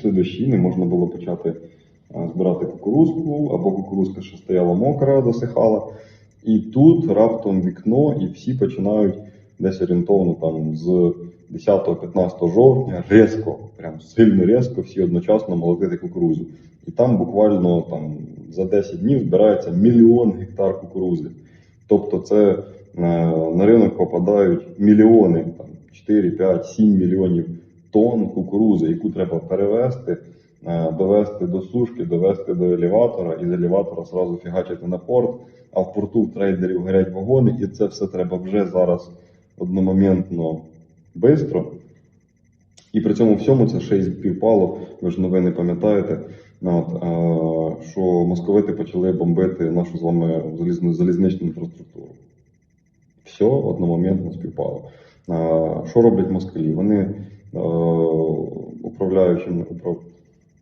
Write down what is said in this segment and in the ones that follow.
пішли дощі, не можна було почати збирати кукурузку, або кукурузка ще стояла мокра, досихала. І тут раптом вікно, і всі починають десь орієнтовно там з 10-15 жовтня різко, прям сильно різко, всі одночасно молотити кукурузу. І там буквально там, за 10 днів збирається мільйон гектар кукурузи. Тобто це е, на ринок попадають мільйони, там 4, 5, 7 мільйонів тонн кукурузи, яку треба перевезти, е, довести до сушки, довести до елеватора, і з елеватора зразу фігачити на порт. А в порту в трейдерів горять вагони, і це все треба вже зараз одномоментно швидко. І при цьому всьому це ще й співпало, ви ж новини пам'ятаєте, ну, е, що московити почали бомбити нашу з вами залізну, залізничну інфраструктуру. Все одномоментно співпало. Е, Що роблять москалі? Вони управляючими управ...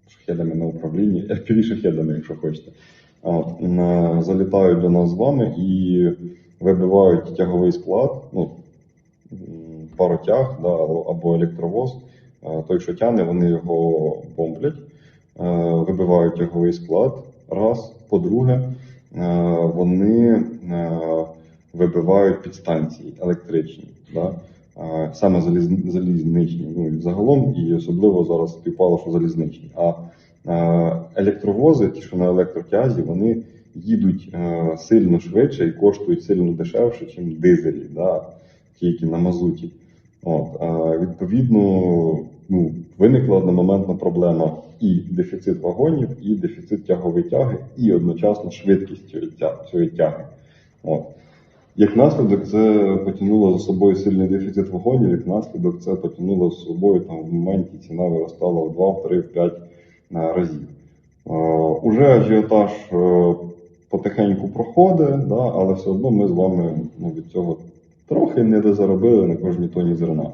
шахедами на управлінні, fpv шахедами, якщо хочете, от, на- залітають до нас з вами і вибивають тяговий склад, ну, паротяг да, або електровоз. Е, Той, що тягне, вони його бомблять, е, вибивають тяговий склад. Раз. По-друге, е, вони е, вибивають підстанції електричні, да? Саме залізничні. Ну, і загалом, і особливо зараз співпало, що залізничні. А електровози, ті, що на електротязі, вони їдуть е, сильно швидше і коштують сильно дешевше, ніж дизелі, да? ті, які на мазуті. От, відповідно, ну, виникла одномоментна проблема і дефіцит вагонів, і дефіцит тягової тяги, і одночасно швидкість цієї тяги. От. Як наслідок, це потягнуло за собою сильний дефіцит вагонів, як наслідок, це потягнуло за собою там в моменті ціна виростала в 2, в 3, в 5 разів. Е, Уже ажіотаж е, потихеньку проходить, да, але все одно ми з вами від цього трохи не дозаробили на кожній тоні зерна.